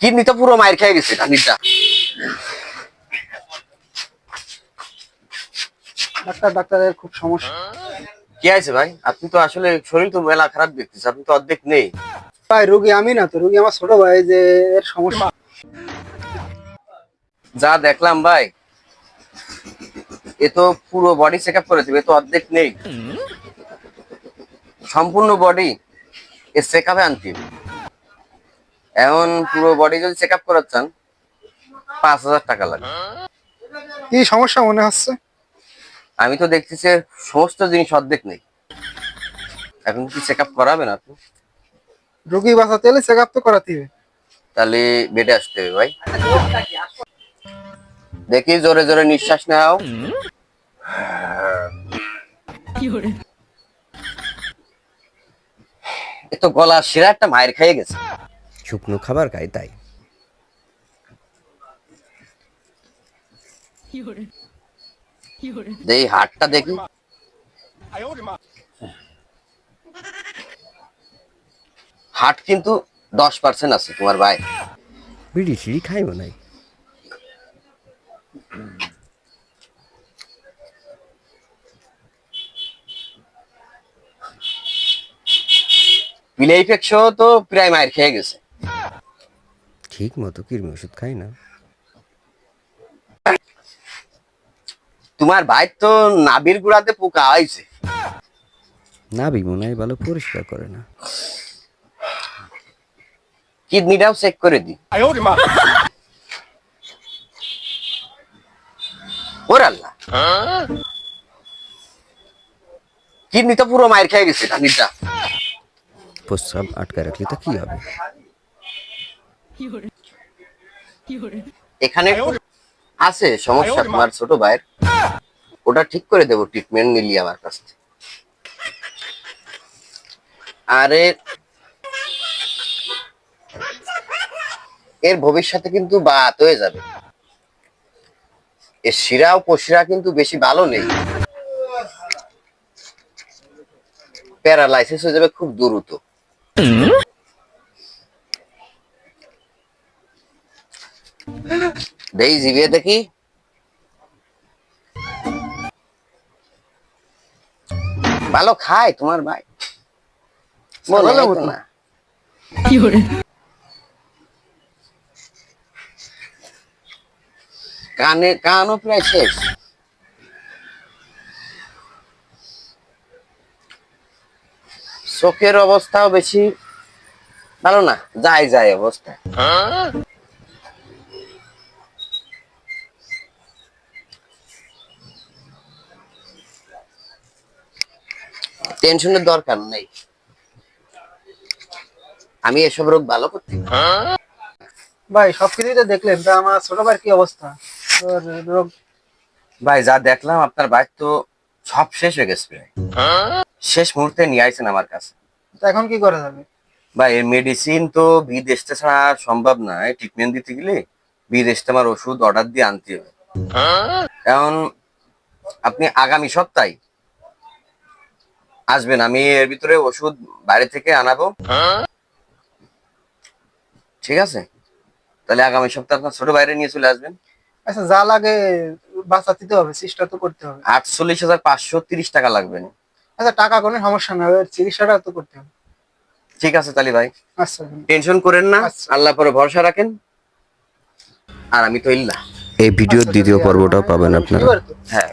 Kidney তো পুরো মায়ের খেয়ে গেছে রানিটা ডাক্তার ডাক্তারের খুব সমস্যা। কি আছে ভাই? আপনি তো আসলে শরীর তো মেলা খারাপ দেখতেছে আপনি তো অর্ধেক নেই। ভাই রুগী আমি না তো রোগী আমার ছোট ভাই যে এর সমস্যা। যা দেখলাম ভাই এ তো পুরো বডি চেক আপ করে দেবে তো অর্ধেক নেই। সম্পূর্ণ বডি এ চেক আপে আনতে এমন পুরো বডি যদি চেক আপ করাচ্ছেন পাঁচ হাজার টাকা লাগবে। কি সমস্যা মনে হচ্ছে? আমি তো দেখতেছি সমস্ত জিনিস অর্ধেক নেই। এখন কি চেক আপ করাবেন আপনি? রুগী বাঁচাতে হলে চেক আপ তো করাতে হবে। তাহলে বেডে আসতে হবে ভাই। দেখি জোরে জোরে নিঃশ্বাস নাও। এ তো গলা শিরা একটা মায়ের খেয়ে গেছে। শুকনো খাবার খায় তাই। এই হাটটা দেখি। হাট কিন্তু দশ পার্সেন্ট আছে তোমার ভাই। বিড়ি সিঁড়ি খাইও নাই। পিলেইফেক্স তো প্রায় মায়ের খেয়ে গেছে। ঠিক মতো কৃমি ওষুধ খাই না। তোমার ভাই তো নাবির গুড়াতে পোকা হয়েছে। নাবি মনে হয় ভালো পরিষ্কার করে না। কিডনিটাও চেক করে দি ওর আল্লাহ। কিডনি তো পুরো মায়ের খেয়ে গেছে রানিটা প্রস্রাব আটকে রাখলে তা কি হবে? এখানে আছে সমস্যা তোমার ছোট ভাইয়ের। ওটা ঠিক করে দেবো ট্রিটমেন্ট নিলি আমার কাছ থেকে। আরে এর ভবিষ্যতে কিন্তু বাত হয়ে যাবে। এর শিরা ও পশিরা কিন্তু বেশি ভালো নেই। প্যারালাইসিস হয়ে যাবে খুব দ্রুত। দেই জিভিয়ে দেখি। ভালো খায় তোমার ভাই। না কানে কানও প্রায় শেষ। চোখের অবস্থাও বেশি ভালো না যায় যায় অবস্থা। টেনশনের দরকার নেই। আমি এসব রোগ ভালো করতে ভাই সবকিছুই তো দেখলেন তা আমার ছোট ভাইয়ের কি অবস্থা? ওর রোগ? ভাই যা দেখলাম আপনার বাইক তো সব শেষ হয়ে গেছে প্রায়। শেষ মুহূর্তে নিয়ে আইছেন আমার কাছে। তা এখন কি করা যাবে? ভাই এর মেডিসিন তো বিদেশে ছাড়া সম্ভব না। ট্রিটমেন্ট দিতে গেলে বিদেশে আমার ওষুধ অর্ডার দিয়ে আনতে হবে। এখন আপনি আগামী সপ্তাহে আসবেন আমি এর ভিতরে ওষুধ বাইরে থেকে আনাবো। ঠিক আছে? তাহলে আগামী সপ্তাহে আপনার ছোট বাইরে নিয়ে চলে আসবেন। আচ্ছা যা লাগে বাঁচাতে তো হবে চেষ্টা তো করতে হবে। আটচল্লিশ হাজার পাঁচশো তিরিশ টাকা লাগবে। আচ্ছা টাকা কোনো সমস্যা না ওর চিকিৎসাটা তো করতে হবে। ঠিক আছে তাহলে ভাই। আচ্ছা টেনশন করেন না আচ্ছা। আল্লাহ পরে ভরসা রাখেন। আর আমি তো ইল্লা। এই ভিডিওর দ্বিতীয় পর্বটাও পাবেন আপনারা। হ্যাঁ